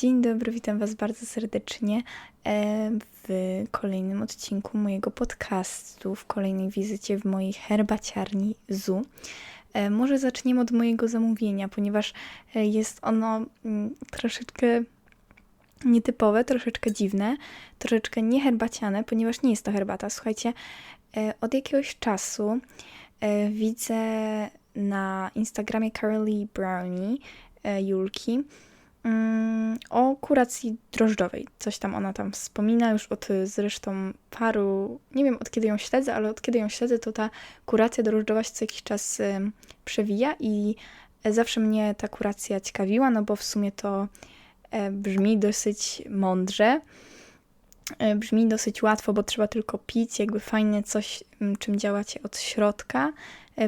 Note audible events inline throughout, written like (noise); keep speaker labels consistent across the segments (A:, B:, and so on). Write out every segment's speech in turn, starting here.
A: Dzień dobry, witam Was bardzo serdecznie e, w kolejnym odcinku mojego podcastu, w kolejnej wizycie w mojej herbaciarni ZU. E, może zaczniemy od mojego zamówienia, ponieważ e, jest ono mm, troszeczkę nietypowe, troszeczkę dziwne, troszeczkę nieherbaciane, ponieważ nie jest to herbata. Słuchajcie, od jakiegoś czasu widzę na Instagramie Carolee Brownie Julki, o kuracji drożdżowej. Coś tam ona tam wspomina już od zresztą paru, nie wiem od kiedy ją śledzę, ale od kiedy ją śledzę, to ta kuracja drożdżowa się co jakiś czas przewija i zawsze mnie ta kuracja ciekawiła, no bo w sumie to e, brzmi dosyć mądrze. E, brzmi dosyć łatwo, bo trzeba tylko pić, jakby fajnie coś, czym działacie od środka, e,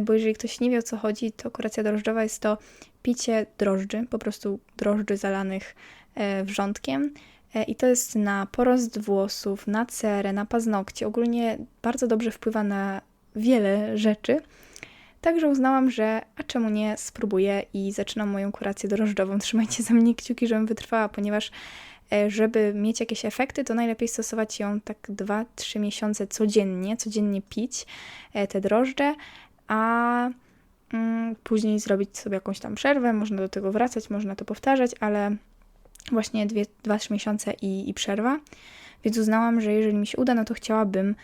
A: bo jeżeli ktoś nie wie o co chodzi, to kuracja drożdżowa jest to picie drożdży, po prostu drożdży zalanych e, wrzątkiem. E, I to jest na porost włosów, na cerę, na paznokcie. Ogólnie bardzo dobrze wpływa na wiele rzeczy. Także uznałam, że a czemu nie, spróbuję i zaczynam moją kurację drożdżową. (laughs) Trzymajcie za mnie kciuki, żebym wytrwała, ponieważ e, żeby mieć jakieś efekty, to najlepiej stosować ją tak 2-3 miesiące codziennie, codziennie pić te drożdże, a Mm, później zrobić sobie jakąś tam przerwę, można do tego wracać, można to powtarzać, ale właśnie 2-3 miesiące i, i przerwa. Więc uznałam, że jeżeli mi się uda, no to chciałabym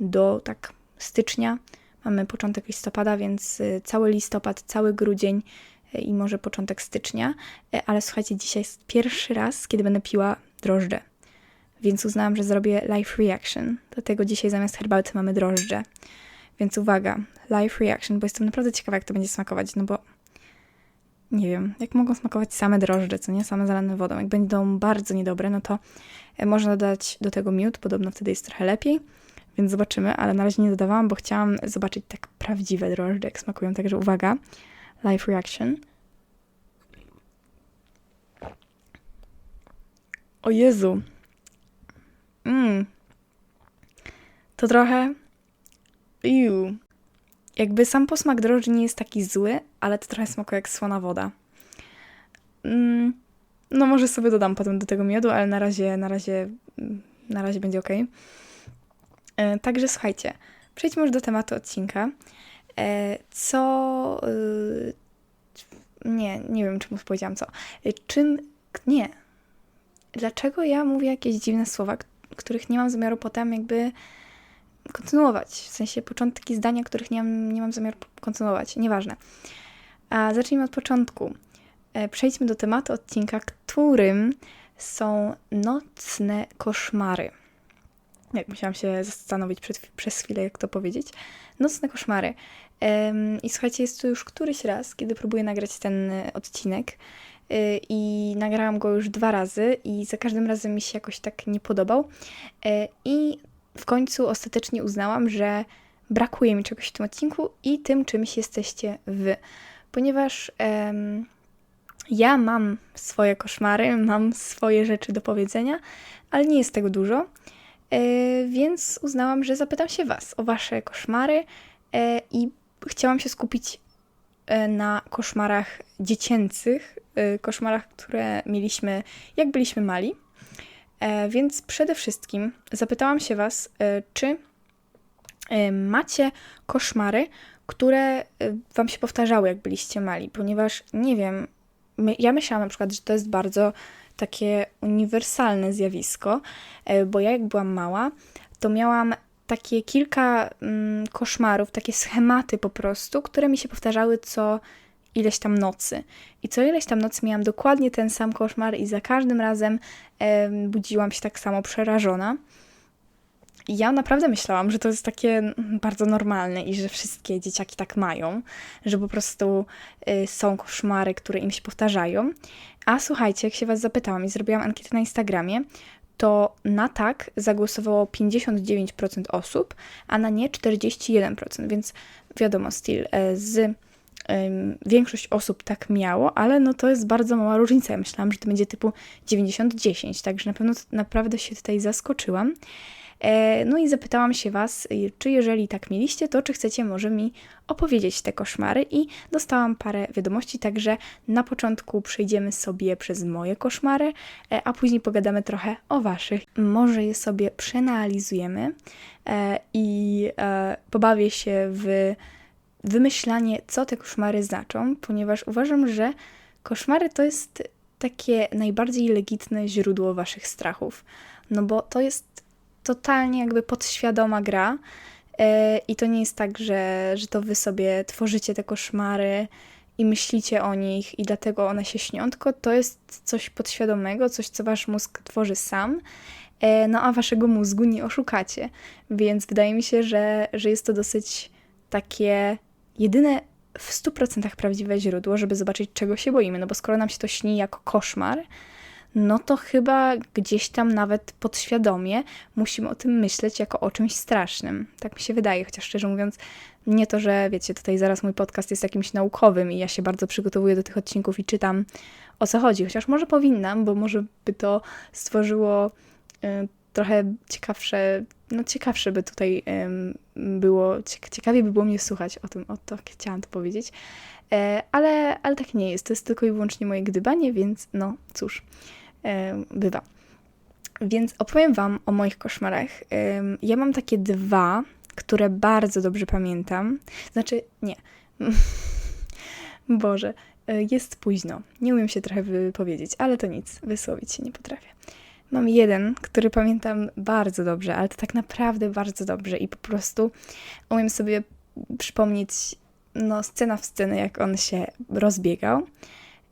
A: do tak stycznia, mamy początek listopada, więc y, cały listopad, cały grudzień y, i może początek stycznia. Y, ale słuchajcie, dzisiaj jest pierwszy raz, kiedy będę piła drożdże. Więc uznałam, że zrobię live reaction. Dlatego dzisiaj zamiast herbaty mamy drożdże. Więc uwaga, live reaction, bo jestem naprawdę ciekawa, jak to będzie smakować, no bo nie wiem, jak mogą smakować same drożdże, co nie? Same zalane wodą. Jak będą bardzo niedobre, no to e, można dodać do tego miód, podobno wtedy jest trochę lepiej, więc zobaczymy, ale na razie nie dodawałam, bo chciałam zobaczyć tak prawdziwe drożdże, jak smakują, także uwaga, live reaction. O Jezu. Mmm. To trochę Iu. Jakby sam posmak drożdży nie jest taki zły, ale to trochę smakuje jak słona woda. Mm, no może sobie dodam potem do tego miodu, ale na razie, na razie, na razie będzie ok. E, także słuchajcie, przejdźmy już do tematu odcinka. E, co... E, nie, nie wiem, czemu powiedziałam co. E, czym... Nie. Dlaczego ja mówię jakieś dziwne słowa, których nie mam zamiaru potem jakby kontynuować. W sensie początki zdania, których nie mam, nie mam zamiaru kontynuować. Nieważne. A zacznijmy od początku. E, przejdźmy do tematu odcinka, którym są nocne koszmary. Jak musiałam się zastanowić przed, przez chwilę, jak to powiedzieć. Nocne koszmary. I słuchajcie, jest to już któryś raz, kiedy próbuję nagrać ten e, odcinek. E, I nagrałam go już dwa razy, i za każdym razem mi się jakoś tak nie podobał. I w końcu ostatecznie uznałam, że brakuje mi czegoś w tym odcinku i tym czymś jesteście wy. Ponieważ em, ja mam swoje koszmary, mam swoje rzeczy do powiedzenia, ale nie jest tego dużo. E, więc uznałam, że zapytam się Was o Wasze koszmary e, i chciałam się skupić e, na koszmarach dziecięcych, e, koszmarach, które mieliśmy jak byliśmy mali. E, więc przede wszystkim zapytałam się Was, e, czy e, macie koszmary, które Wam się powtarzały, jak byliście mali, ponieważ nie wiem, my, ja myślałam na przykład, że to jest bardzo takie uniwersalne zjawisko, bo ja jak byłam mała, to miałam takie kilka mm, koszmarów, takie schematy po prostu, które mi się powtarzały co ileś tam nocy. I co ileś tam nocy miałam dokładnie ten sam koszmar i za każdym razem e, budziłam się tak samo przerażona. I ja naprawdę myślałam, że to jest takie mm, bardzo normalne i że wszystkie dzieciaki tak mają, że po prostu y, są koszmary, które im się powtarzają. A słuchajcie, jak się Was zapytałam i zrobiłam ankietę na Instagramie, to na tak zagłosowało 59% osób, a na nie 41%, więc wiadomo, styl y, z większość osób tak miało, ale no to jest bardzo mała różnica. Ja myślałam, że to będzie typu 90-10, także na pewno naprawdę się tutaj zaskoczyłam. E, no i zapytałam się Was, czy jeżeli tak mieliście, to czy chcecie może mi opowiedzieć te koszmary i dostałam parę wiadomości, także na początku przejdziemy sobie przez moje koszmary, e, a później pogadamy trochę o Waszych. Może je sobie przeanalizujemy i pobawię się w wymyślanie, co te koszmary znaczą, ponieważ uważam, że koszmary to jest takie najbardziej legitne źródło waszych strachów. No bo to jest totalnie jakby podświadoma gra yy, i to nie jest tak, że, że to wy sobie tworzycie te koszmary i myślicie o nich i dlatego one się śnią, tylko to jest coś podświadomego, coś, co wasz mózg tworzy sam, yy, no a waszego mózgu nie oszukacie. Więc wydaje mi się, że, że jest to dosyć takie jedyne w 100% prawdziwe źródło, żeby zobaczyć, czego się boimy. No bo skoro nam się to śni jako koszmar, no to chyba gdzieś tam nawet podświadomie musimy o tym myśleć jako o czymś strasznym. Tak mi się wydaje, chociaż szczerze mówiąc, nie to, że wiecie, tutaj zaraz mój podcast jest jakimś naukowym i ja się bardzo przygotowuję do tych odcinków i czytam o co chodzi, chociaż może powinnam, bo może by to stworzyło y, trochę ciekawsze, no ciekawsze by tutaj było, ciekawie by było mnie słuchać o tym, o to chciałam to powiedzieć, e, ale, ale tak nie jest, to jest tylko i wyłącznie moje gdybanie, więc no cóż, bywa. Więc opowiem Wam o moich koszmarach. Ja mam takie dwa, które bardzo dobrze pamiętam. Znaczy, nie. (laughs) Boże, e, jest późno. Nie umiem się trochę wypowiedzieć, ale to nic, wysłowić się nie potrafię. Mam jeden, który pamiętam bardzo dobrze, ale to tak naprawdę bardzo dobrze i po prostu umiem sobie przypomnieć no, scena w scenę, jak on się rozbiegał,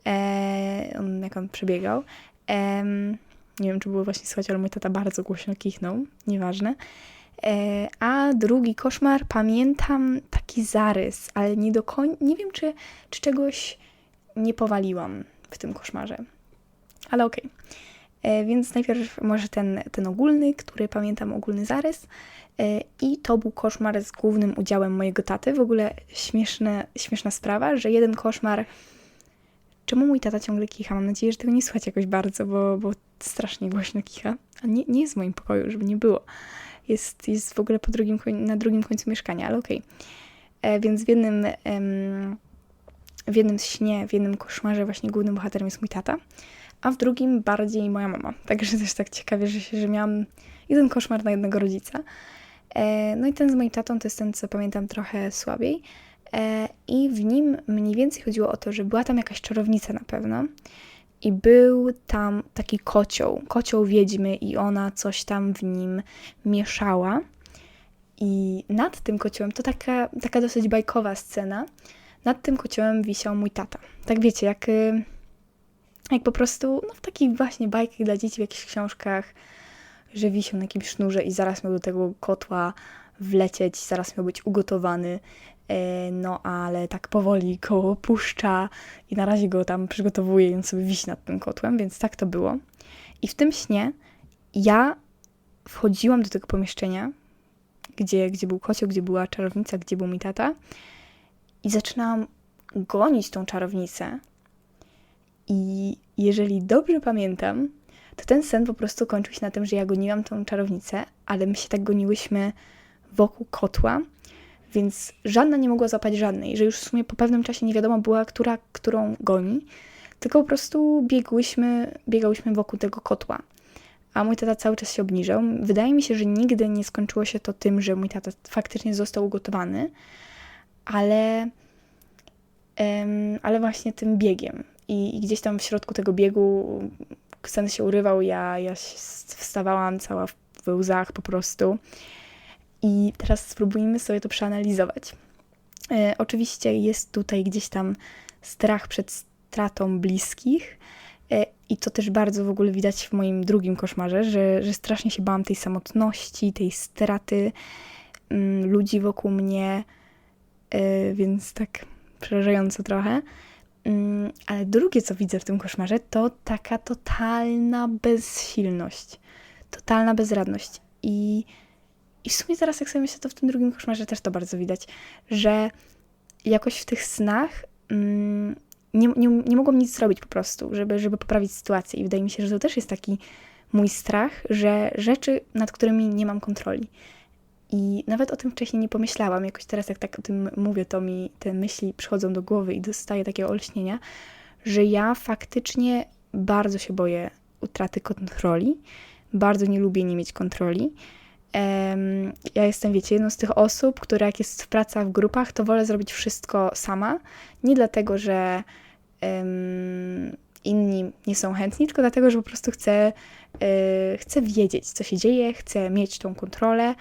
A: e, on, jak on przebiegał. E, nie wiem, czy było właśnie słychać, ale mój tata bardzo głośno kichnął, nieważne. E, a drugi koszmar, pamiętam taki zarys, ale nie do końca, nie wiem, czy, czy czegoś nie powaliłam w tym koszmarze. Ale okej. Okay. E, więc najpierw może ten, ten ogólny, który pamiętam, ogólny zarys. E, I to był koszmar z głównym udziałem mojego taty. W ogóle śmieszne, śmieszna sprawa, że jeden koszmar. Czemu mój tata ciągle kicha? Mam nadzieję, że tego nie słychać jakoś bardzo, bo, bo strasznie głośno kicha. A nie, nie jest w moim pokoju, żeby nie było. Jest, jest w ogóle po drugim, na drugim końcu mieszkania, ale okej. Okay. E, więc w jednym, w jednym śnie, w jednym koszmarze właśnie głównym bohaterem jest mój tata a w drugim bardziej moja mama. Także też tak ciekawie, że, się, że miałam jeden koszmar na jednego rodzica. E, no i ten z moim tatą to jest ten, co pamiętam trochę słabiej. E, I w nim mniej więcej chodziło o to, że była tam jakaś czarownica na pewno. I był tam taki kocioł, kocioł wiedźmy, i ona coś tam w nim mieszała. I nad tym kociołem, to taka, taka dosyć bajkowa scena, nad tym kociołem wisiał mój tata. Tak wiecie, jak y, jak po prostu no, w takich właśnie bajkach dla dzieci, w jakichś książkach, że wisiał na jakimś sznurze i zaraz miał do tego kotła wlecieć, zaraz miał być ugotowany. E, no ale tak powoli go opuszcza i na razie go tam przygotowuje i on sobie wisi nad tym kotłem, więc tak to było. I w tym śnie ja wchodziłam do tego pomieszczenia, gdzie, gdzie był kocioł, gdzie była czarownica, gdzie był mi tata i zaczynałam gonić tą czarownicę, i jeżeli dobrze pamiętam, to ten sen po prostu kończył się na tym, że ja goniłam tą czarownicę, ale my się tak goniłyśmy wokół kotła, więc żadna nie mogła złapać żadnej, że już w sumie po pewnym czasie nie wiadomo była, która którą goni, tylko po prostu biegłyśmy, biegałyśmy wokół tego kotła. A mój tata cały czas się obniżał. Wydaje mi się, że nigdy nie skończyło się to tym, że mój tata faktycznie został ugotowany, ale, um, ale właśnie tym biegiem i, i gdzieś tam w środku tego biegu sen się urywał, ja, ja wstawałam cała w łzach po prostu. I teraz spróbujmy sobie to przeanalizować. E, oczywiście jest tutaj gdzieś tam strach przed stratą bliskich. E, I to też bardzo w ogóle widać w moim drugim koszmarze, że, że strasznie się bałam tej samotności, tej straty mm, ludzi wokół mnie, e, więc tak przerażająco trochę. Mm, ale drugie, co widzę w tym koszmarze, to taka totalna bezsilność, totalna bezradność. I, i w sumie teraz, jak sobie myślę, to w tym drugim koszmarze też to bardzo widać, że jakoś w tych snach mm, nie, nie, nie mogłam nic zrobić po prostu, żeby, żeby poprawić sytuację. I wydaje mi się, że to też jest taki mój strach, że rzeczy, nad którymi nie mam kontroli. I nawet o tym wcześniej nie pomyślałam. Jakoś teraz, jak tak o tym mówię, to mi te myśli przychodzą do głowy i dostaję takiego olśnienia, że ja faktycznie bardzo się boję utraty kontroli. Bardzo nie lubię nie mieć kontroli. Um, ja jestem, wiecie, jedną z tych osób, która jak jest w pracach w grupach, to wolę zrobić wszystko sama. Nie dlatego, że um, inni nie są chętni, tylko dlatego, że po prostu chcę, y, chcę wiedzieć, co się dzieje, chcę mieć tą kontrolę.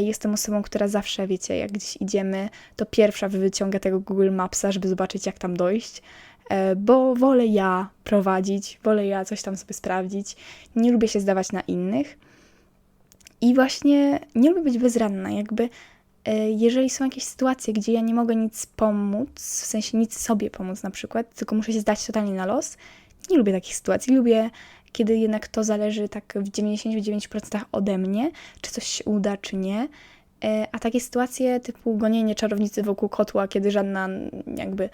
A: Jestem osobą, która zawsze, wiecie, jak gdzieś idziemy, to pierwsza wyciąga tego Google Mapsa, żeby zobaczyć, jak tam dojść, e, bo wolę ja prowadzić, wolę ja coś tam sobie sprawdzić. Nie lubię się zdawać na innych. I właśnie nie lubię być bezranna, jakby e, jeżeli są jakieś sytuacje, gdzie ja nie mogę nic pomóc, w sensie nic sobie pomóc na przykład, tylko muszę się zdać totalnie na los, nie lubię takich sytuacji. Lubię, kiedy jednak to zależy tak w 99% ode mnie, czy coś się uda, czy nie. E, a takie sytuacje typu gonienie czarownicy wokół kotła, kiedy żadna jakby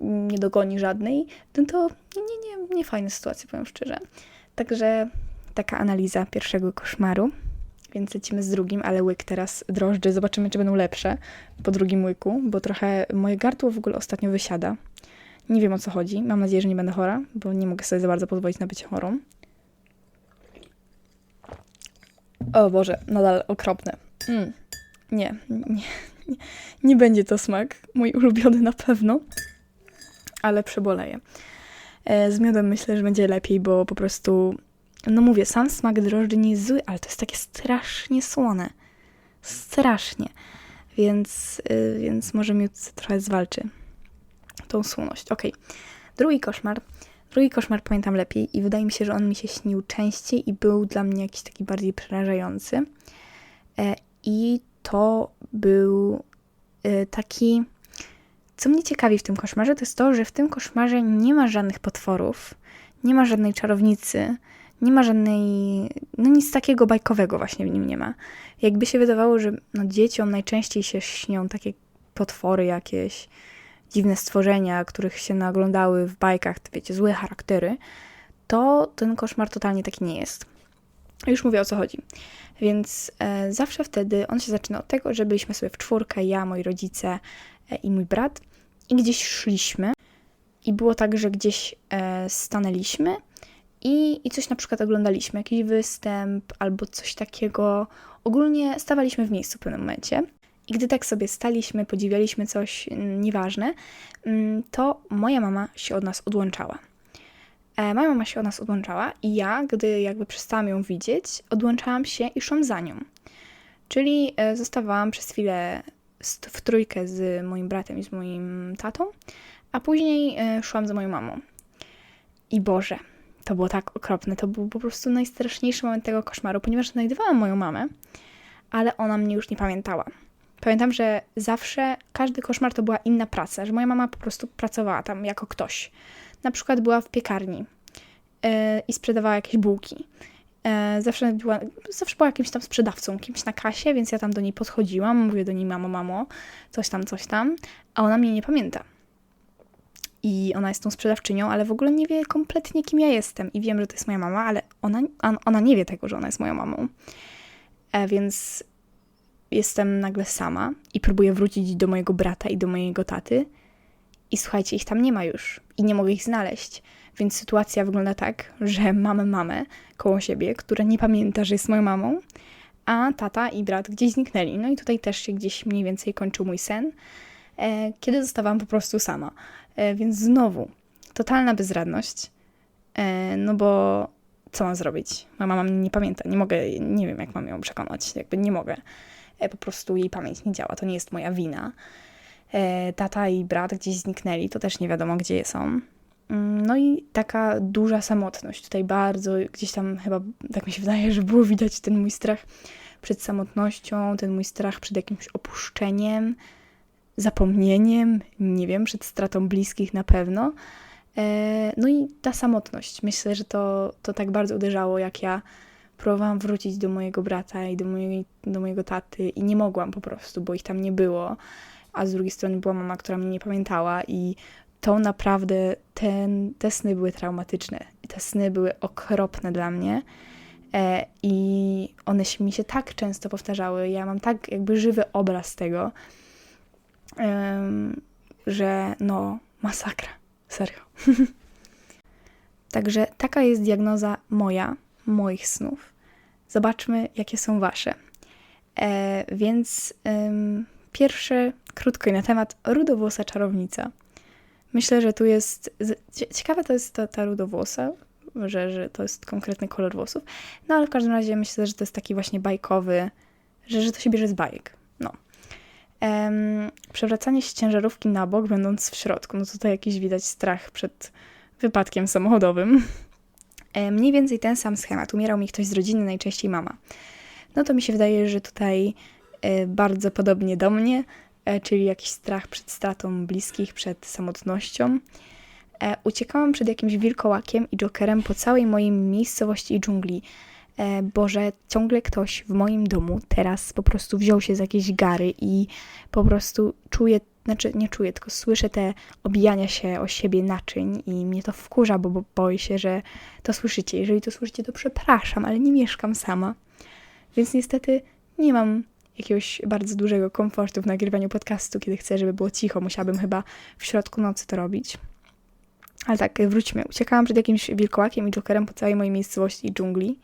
A: nie dogoni żadnej, no to nie, nie, nie, fajne sytuacje, powiem szczerze. Także taka analiza pierwszego koszmaru. Więc lecimy z drugim, ale łyk teraz drożdży. Zobaczymy, czy będą lepsze po drugim łyku, bo trochę moje gardło w ogóle ostatnio wysiada. Nie wiem o co chodzi. Mam nadzieję, że nie będę chora, bo nie mogę sobie za bardzo pozwolić na bycie chorą. O Boże, nadal okropne. Mm. Nie, nie, nie, nie będzie to smak mój ulubiony na pewno, ale przeboleję. E, z miodem myślę, że będzie lepiej, bo po prostu, no mówię, sam smak drożdży nie jest zły, ale to jest takie strasznie słone. Strasznie. Więc, y, więc może miód trochę zwalczy tą słoność. Ok. Drugi koszmar. Drugi koszmar pamiętam lepiej i wydaje mi się, że on mi się śnił częściej i był dla mnie jakiś taki bardziej przerażający. E, I to był e, taki. Co mnie ciekawi w tym koszmarze, to jest to, że w tym koszmarze nie ma żadnych potworów, nie ma żadnej czarownicy, nie ma żadnej, no nic takiego bajkowego właśnie w nim nie ma. Jakby się wydawało, że no, dzieciom najczęściej się śnią takie potwory jakieś, dziwne stworzenia, których się naglądały w bajkach, te wiecie, złe charaktery, to ten koszmar totalnie taki nie jest. Już mówię o co chodzi. Więc e, zawsze wtedy on się zaczyna od tego, że byliśmy sobie w czwórkę, ja, moi rodzice e, i mój brat, i gdzieś szliśmy. I było tak, że gdzieś e, stanęliśmy i, i coś na przykład oglądaliśmy, jakiś występ albo coś takiego. Ogólnie stawaliśmy w miejscu w pewnym momencie. I gdy tak sobie staliśmy, podziwialiśmy coś, mm, nieważne, mm, to moja mama się od nas odłączała. E, moja mama się od nas odłączała i ja, gdy jakby przestałam ją widzieć, odłączałam się i szłam za nią. Czyli e, zostawałam przez chwilę w trójkę z moim bratem i z moim tatą, a później e, szłam za moją mamą. I Boże, to było tak okropne, to był po prostu najstraszniejszy moment tego koszmaru, ponieważ znajdowałam moją mamę, ale ona mnie już nie pamiętała. Pamiętam, że zawsze każdy koszmar to była inna praca, że moja mama po prostu pracowała tam jako ktoś. Na przykład była w piekarni yy, i sprzedawała jakieś bułki. Yy, zawsze, była, zawsze była jakimś tam sprzedawcą, kimś na kasie, więc ja tam do niej podchodziłam, mówię do niej mamo, mamo, coś tam, coś tam, a ona mnie nie pamięta. I ona jest tą sprzedawczynią, ale w ogóle nie wie kompletnie, kim ja jestem. I wiem, że to jest moja mama, ale ona, ona nie wie tego, że ona jest moją mamą. E, więc jestem nagle sama i próbuję wrócić do mojego brata i do mojego taty. I słuchajcie, ich tam nie ma już i nie mogę ich znaleźć. Więc sytuacja wygląda tak, że mamy mamę koło siebie, która nie pamięta, że jest moją mamą, a tata i brat gdzieś zniknęli. No i tutaj też się gdzieś mniej więcej kończył mój sen, e, kiedy zostawałam po prostu sama. E, więc znowu, totalna bezradność, e, no bo co mam zrobić? Moja mama mnie nie pamięta, nie mogę, nie wiem jak mam ją przekonać, jakby nie mogę. E, po prostu jej pamięć nie działa, to nie jest moja wina. E, tata i brat gdzieś zniknęli, to też nie wiadomo gdzie są. Mm, no i taka duża samotność. Tutaj bardzo gdzieś tam chyba, tak mi się wydaje, że było widać ten mój strach przed samotnością, ten mój strach przed jakimś opuszczeniem, zapomnieniem, nie wiem, przed stratą bliskich na pewno. E, no i ta samotność. Myślę, że to, to tak bardzo uderzało, jak ja próbowałam wrócić do mojego brata i do, mojej, do mojego taty i nie mogłam po prostu, bo ich tam nie było. A z drugiej strony była mama, która mnie nie pamiętała i to naprawdę, ten, te sny były traumatyczne. Te sny były okropne dla mnie. E, I one się, mi się tak często powtarzały. Ja mam tak jakby żywy obraz tego, że no, masakra. Serio. (laughs) Także taka jest diagnoza moja, moich snów. Zobaczmy, jakie są wasze. E, więc pierwsze, krótko i na temat rudowłosa czarownica. Myślę, że tu jest. Ciekawe to jest ta, ta rudowłosa, że, że to jest konkretny kolor włosów. No ale w każdym razie myślę, że to jest taki właśnie bajkowy, że, że to się bierze z bajek. No. Em, przewracanie się ciężarówki na bok, będąc w środku. No tutaj jakiś widać strach przed wypadkiem samochodowym. E, mniej więcej ten sam schemat. Umierał mi ktoś z rodziny, najczęściej mama. No to mi się wydaje, że tutaj e, bardzo podobnie do mnie, e, czyli jakiś strach przed stratą bliskich, przed samotnością. Uciekałam przed jakimś wilkołakiem i jokerem po całej mojej miejscowości i dżungli. Boże, ciągle ktoś w moim domu teraz po prostu wziął się z jakiejś gary i po prostu czuję, znaczy nie czuję, tylko słyszę te obijania się o siebie naczyń i mnie to wkurza, bo, bo boję się, że to słyszycie. Jeżeli to słyszycie, to przepraszam, ale nie mieszkam sama. Więc niestety nie mam jakiegoś bardzo dużego komfortu w nagrywaniu podcastu, kiedy chcę, żeby było cicho. Musiałabym chyba w środku nocy to robić. Ale tak, wróćmy. Uciekałam przed jakimś wilkołakiem i jokerem po całej mojej miejscowości i dżungli.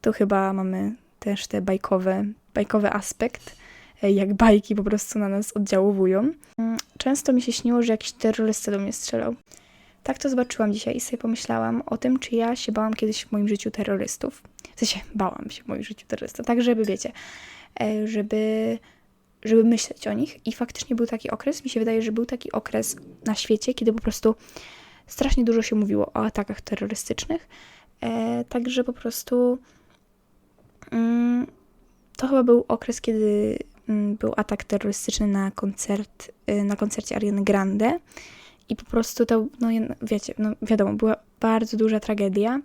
A: Tu chyba mamy też te bajkowe, bajkowy aspekt, jak bajki po prostu na nas oddziałowują. Mm, Często mi się śniło, że jakiś terrorysta do mnie strzelał. Tak to zobaczyłam dzisiaj i sobie pomyślałam o tym, czy ja się bałam kiedyś w moim życiu terrorystów. W sensie, bałam się w moim życiu terrorystów. Tak, żeby, wiecie, e, żeby, żeby myśleć o nich. I faktycznie był taki okres, mi się wydaje, że był taki okres na świecie, kiedy po prostu strasznie dużo się mówiło o atakach terrorystycznych. E, także po prostu mm, to chyba był okres, kiedy był atak terrorystyczny na koncert, y, na koncercie Ariany Grande i po prostu to, no wiecie, no wiadomo, była bardzo duża tragedia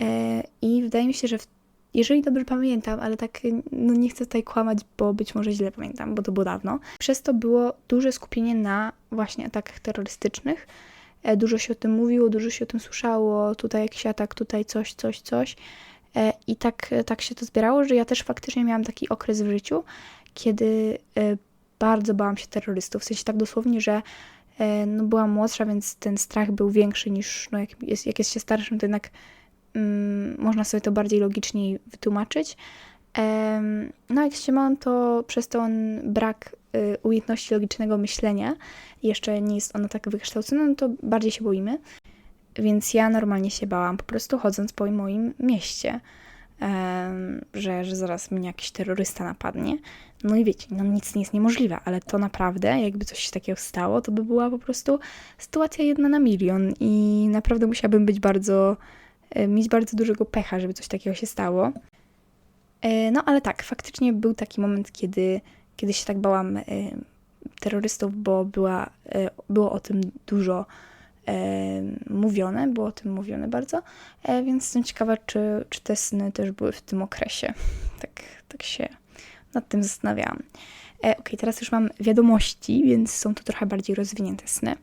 A: e, i wydaje mi się, że w, jeżeli dobrze pamiętam, ale tak no nie chcę tutaj kłamać, bo być może źle pamiętam, bo to było dawno, przez to było duże skupienie na właśnie atakach terrorystycznych, E, Dużo się o tym mówiło, dużo się o tym słyszało, tutaj jakiś atak, tutaj coś, coś, coś. E, I tak, tak się to zbierało, że ja też faktycznie miałam taki okres w życiu, kiedy e, bardzo bałam się terrorystów. W sensie tak dosłownie, że e, no, byłam młodsza, więc ten strach był większy niż no, jak, jest, jak jest się starszym, to jednak mm, można sobie to bardziej logicznie wytłumaczyć. No, jak się mam, to przez ten brak y, umiejętności logicznego myślenia, jeszcze nie jest ono tak wykształcone, no to bardziej się boimy. Więc ja normalnie się bałam, po prostu chodząc po moim mieście, że, że zaraz mnie jakiś terrorysta napadnie. No i wiecie, no nic nie jest niemożliwe, ale to naprawdę, jakby coś się takiego stało, to by była po prostu sytuacja jedna na milion i naprawdę musiałabym być bardzo, e, mieć bardzo dużego pecha, żeby coś takiego się stało. E, No ale tak, faktycznie był taki moment, kiedy, kiedy się tak bałam terrorystów, bo była, e, było o tym dużo mówione, było o tym mówione bardzo, e, więc jestem ciekawa, czy, czy te sny też były w tym okresie. (laughs) Tak, tak się nad tym zastanawiałam. E, ok, teraz już mam wiadomości, więc są to trochę bardziej rozwinięte sny.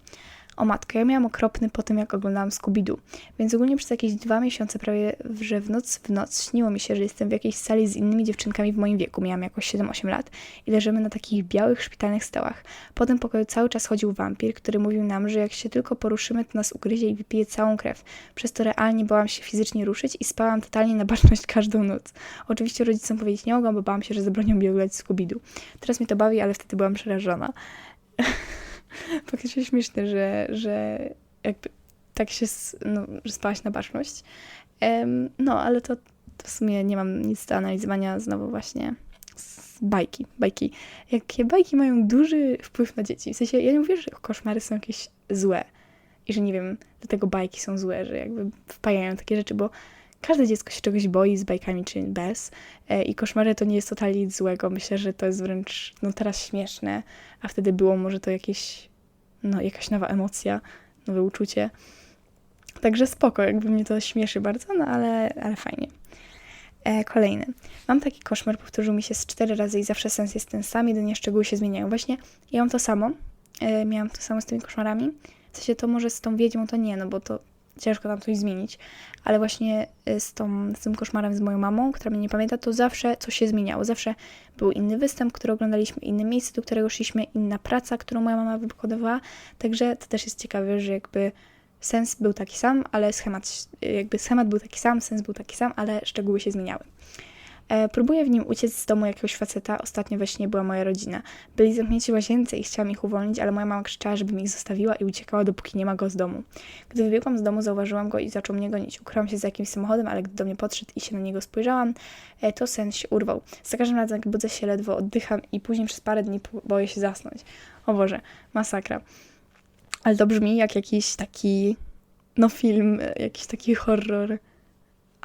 A: O matko, ja miałam okropny po tym, jak oglądałam Scooby-Doo, więc ogólnie przez jakieś dwa miesiące prawie, że w noc w noc śniło mi się, że jestem w jakiejś sali z innymi dziewczynkami w moim wieku, miałam jakoś 7-8 lat i leżymy na takich białych, szpitalnych stołach. Po tym pokoju cały czas chodził wampir, który mówił nam, że jak się tylko poruszymy, to nas ugryzie i wypije całą krew. Przez to realnie bałam się fizycznie ruszyć i spałam totalnie na baczność (laughs) każdą noc. Oczywiście rodzicom powiedzieć nie mogłam, bo bałam się, że zabronią mi oglądać Scooby-Doo. Teraz mnie to bawi, ale wtedy byłam przerażona. (laughs) (laughs) Faktycznie śmieszne, że, że jakby tak się, no, spałaś na baczność. Em, no, ale to, to w sumie nie mam nic do analizowania znowu właśnie z bajki. Bajki. Jakie bajki mają duży wpływ na dzieci. W sensie, ja nie mówię, że koszmary są jakieś złe i że nie wiem, dlatego bajki są złe, że jakby wpajają takie rzeczy, bo każde dziecko się czegoś boi z bajkami czy bez e, i koszmary to nie jest totalnie nic złego. Myślę, że to jest wręcz no teraz śmieszne, a wtedy było może to jakieś, no jakaś nowa emocja, nowe uczucie. Także spoko, jakby mnie to śmieszy bardzo, no ale, ale fajnie. E, kolejny. Mam taki koszmar, powtórzył mi się z cztery razy i zawsze sens jest ten sam, jedynie szczegóły się zmieniają. Właśnie ja mam to samo, e, miałam to samo z tymi koszmarami. W sensie to może z tą wiedźmą to nie, no bo to ciężko tam coś zmienić, ale właśnie y, z, tą, z tym koszmarem z moją mamą, która mnie nie pamięta, to zawsze coś się zmieniało. Zawsze był inny występ, który oglądaliśmy, inne miejsce, do którego szliśmy, inna praca, którą moja mama wykonywała. Także to też jest ciekawe, że jakby sens był taki sam, ale schemat, jakby schemat był taki sam, sens był taki sam, ale szczegóły się zmieniały. E, próbuję w nim uciec z domu jakiegoś faceta. Ostatnio we śnie była moja rodzina. Byli zamknięci w łazience i chciałam ich uwolnić, ale moja mama krzyczała, żebym ich zostawiła i uciekała, dopóki nie ma go z domu. Gdy wybiegłam z domu, zauważyłam go i zaczął mnie gonić. Ukryłam się za jakimś samochodem, ale gdy do mnie podszedł i się na niego spojrzałam, e, to sen się urwał. Za każdym razem, jak budzę się, ledwo oddycham i później przez parę dni boję się zasnąć. O Boże, masakra. Ale to brzmi jak jakiś taki, no film, e, jakiś taki horror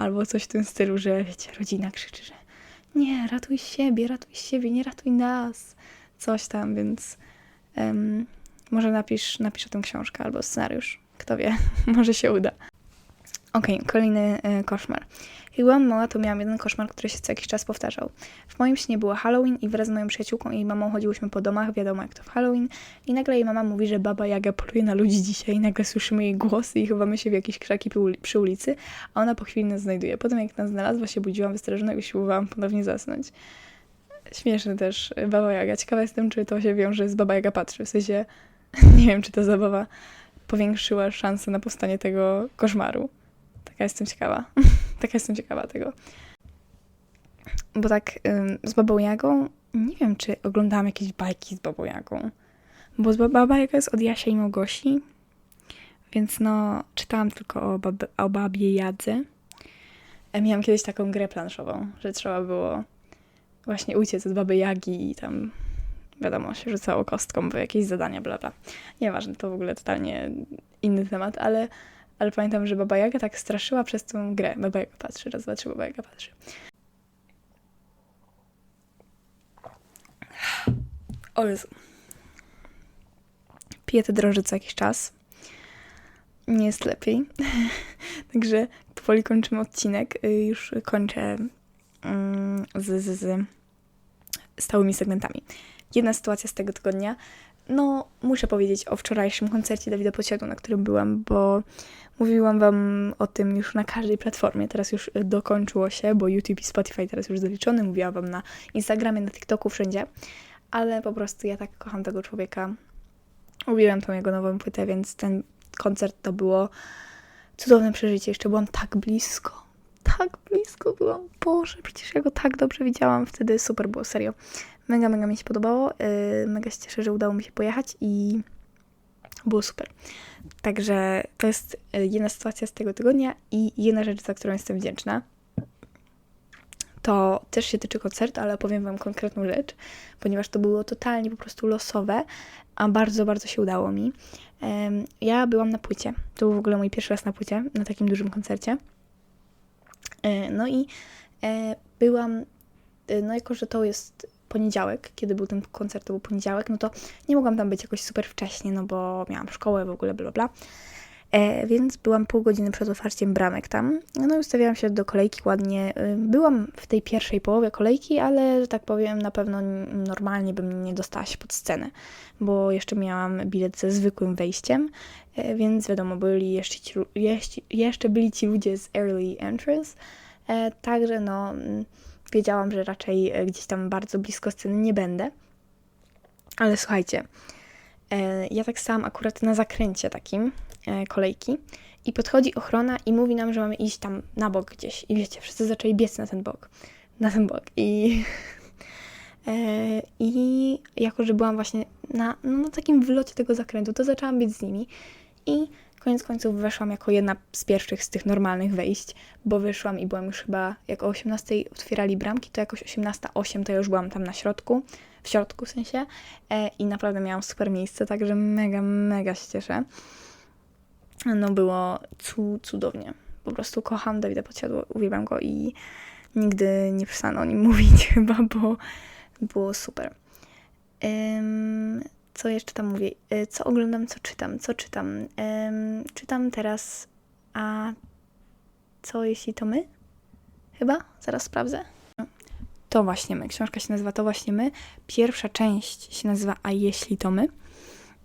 A: albo coś w tym stylu, że wiecie, rodzina krzyczy, że nie, ratuj siebie, ratuj siebie, nie ratuj nas. Coś tam, więc em, może napisz, napisz o tym książkę albo scenariusz. Kto wie, (laughs) może się uda. Okej, kolejny e, koszmar. Jak byłam mała, to miałam jeden koszmar, który się co jakiś czas powtarzał. W moim śnie było Halloween i wraz z moją przyjaciółką i jej mamą chodziłyśmy po domach, wiadomo jak to w Halloween, i nagle jej mama mówi, że baba Jaga poluje na ludzi dzisiaj i nagle słyszymy jej głosy i chowamy się w jakieś krzaki przy uli- przy ulicy, a ona po chwili nas znajduje. Potem jak nas znalazła, się budziłam wystraszona i usiłowałam ponownie zasnąć. Śmieszny też Baba Jaga. Ciekawa jestem, czy to się wiąże z Baba Jaga Patrzy. W sensie, (laughs) nie wiem, czy ta zabawa powiększyła szanse na powstanie tego koszmaru. Taka jestem ciekawa. (laughs) Taka jestem ciekawa tego. Bo tak ym, z Babą Jagą, nie wiem, czy oglądałam jakieś bajki z Babą Jagą. Bo z Baba Jaga jest od Jasia i Małgosi. Więc no, czytałam tylko o, bab- o babie Jadze. E, Miałam kiedyś taką grę planszową, że trzeba było właśnie uciec od baby Jagi i tam wiadomo, się rzucało kostką, bo jakieś zadania, bla bla. Nieważne, to w ogóle totalnie inny temat, ale, ale pamiętam, że baba Jaga tak straszyła przez tą grę. Baba Jaga patrzy, raz, dwa, trzy, baba Jaga patrzy. O Jezu. Piję te droże co jakiś czas. Nie jest lepiej. (laughs) Także powoli kończymy odcinek. Y, Już kończę mm, z, z, z stałymi segmentami. Jedna sytuacja z tego tygodnia. No, muszę powiedzieć o wczorajszym koncercie Dawida Pociadu, na którym byłam, bo mówiłam wam o tym już na każdej platformie. Teraz już y, dokończyło się, bo YouTube i Spotify teraz już zaliczony. Mówiłam wam na Instagramie, na TikToku, wszędzie. Ale po prostu ja tak kocham tego człowieka. Uwielbiam tą jego nową płytę, więc ten koncert to było cudowne przeżycie. Jeszcze byłam tak blisko. Tak blisko byłam. Boże, przecież ja go tak dobrze widziałam wtedy. Super było, serio. Mega, mega mi się podobało. Yy, mega się cieszę, że udało mi się pojechać i było super. Także to jest y, jedna sytuacja z tego tygodnia i jedna rzecz, za którą jestem wdzięczna. To też się tyczy koncertu, ale opowiem Wam konkretną rzecz, ponieważ to było totalnie po prostu losowe, a bardzo, bardzo się udało mi. Ja byłam na płycie. To był w ogóle mój pierwszy raz na płycie, na takim dużym koncercie. E, No i e, byłam, e, no jako, że to jest poniedziałek, kiedy był ten koncert, to był poniedziałek, no to nie mogłam tam być jakoś super wcześnie, no bo miałam szkołę w ogóle, bla bla. E, więc byłam pół godziny przed otwarciem bramek tam. No i ustawiałam się do kolejki ładnie. Y, Byłam w tej pierwszej połowie kolejki, ale że tak powiem, na pewno normalnie bym nie dostała się pod scenę, bo jeszcze miałam bilet ze zwykłym wejściem, e, więc wiadomo, byli jeszcze, ci, jeszcze, jeszcze byli ci ludzie z early entrance, e, także no mm, wiedziałam, że raczej e, gdzieś tam bardzo blisko sceny nie będę. Ale słuchajcie, e, ja tak stałam akurat na zakręcie takim kolejki i podchodzi ochrona i mówi nam, że mamy iść tam na bok gdzieś. I wiecie, wszyscy zaczęli biec na ten bok. Na ten bok. I, (laughs) e, i jako, że byłam właśnie na, no, na takim wylocie tego zakrętu, to zaczęłam biec z nimi i koniec końców weszłam jako jedna z pierwszych z tych normalnych wejść, bo wyszłam i byłam już chyba, jak o 18 otwierali bramki, to jakoś 18.08 to ja już byłam tam na środku, w środku w sensie e, i naprawdę miałam super miejsce, także mega, mega się cieszę. No było cu cudownie. Po prostu kocham Dawida Podsiadło, uwielbiam go i nigdy nie przestanę o nim (laughs) mówić chyba, bo było super. Co jeszcze tam mówię? Y, Co oglądam, co czytam? Co czytam? Czytam teraz, a co jeśli to my? Chyba? Zaraz sprawdzę. To właśnie my. Książka się nazywa To właśnie my. Pierwsza część się nazywa A jeśli to my.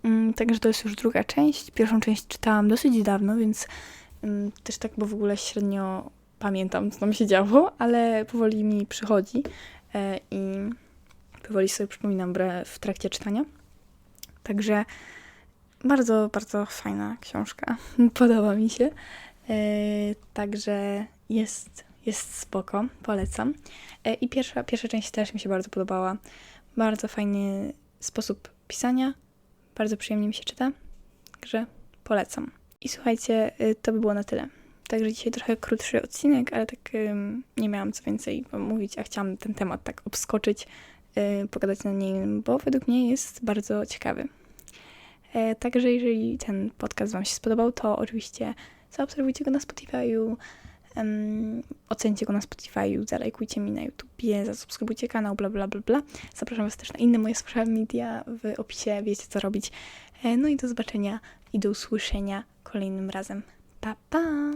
A: Mm, Także to jest już druga część. Pierwszą część czytałam dosyć dawno, więc Ym, Też tak, bo w ogóle średnio pamiętam, co tam się działo, ale powoli mi przychodzi e, i powoli sobie przypominam w trakcie czytania. Także bardzo, bardzo fajna książka. (laughs) Podoba mi się. E, Także jest, jest spoko, polecam. E, I pierwsza, pierwsza część też mi się bardzo podobała. Bardzo fajny sposób pisania, bardzo przyjemnie mi się czyta, także polecam. I słuchajcie, y, to by było na tyle. Także dzisiaj trochę krótszy odcinek, ale tak nie miałam co więcej mówić, a chciałam ten temat tak obskoczyć, y, pogadać na nim, bo według mnie jest bardzo ciekawy. E, także jeżeli ten podcast Wam się spodobał, to oczywiście zaobserwujcie go na Spotify'u, um, ocencie go na Spotify'u, zalajkujcie mi na YouTubie, zasubskrybujcie kanał, bla bla bla bla. Zapraszam Was też na inne moje social media w opisie, wiecie co robić. E, No i do zobaczenia i do usłyszenia kolejnym razem. Pa, pa!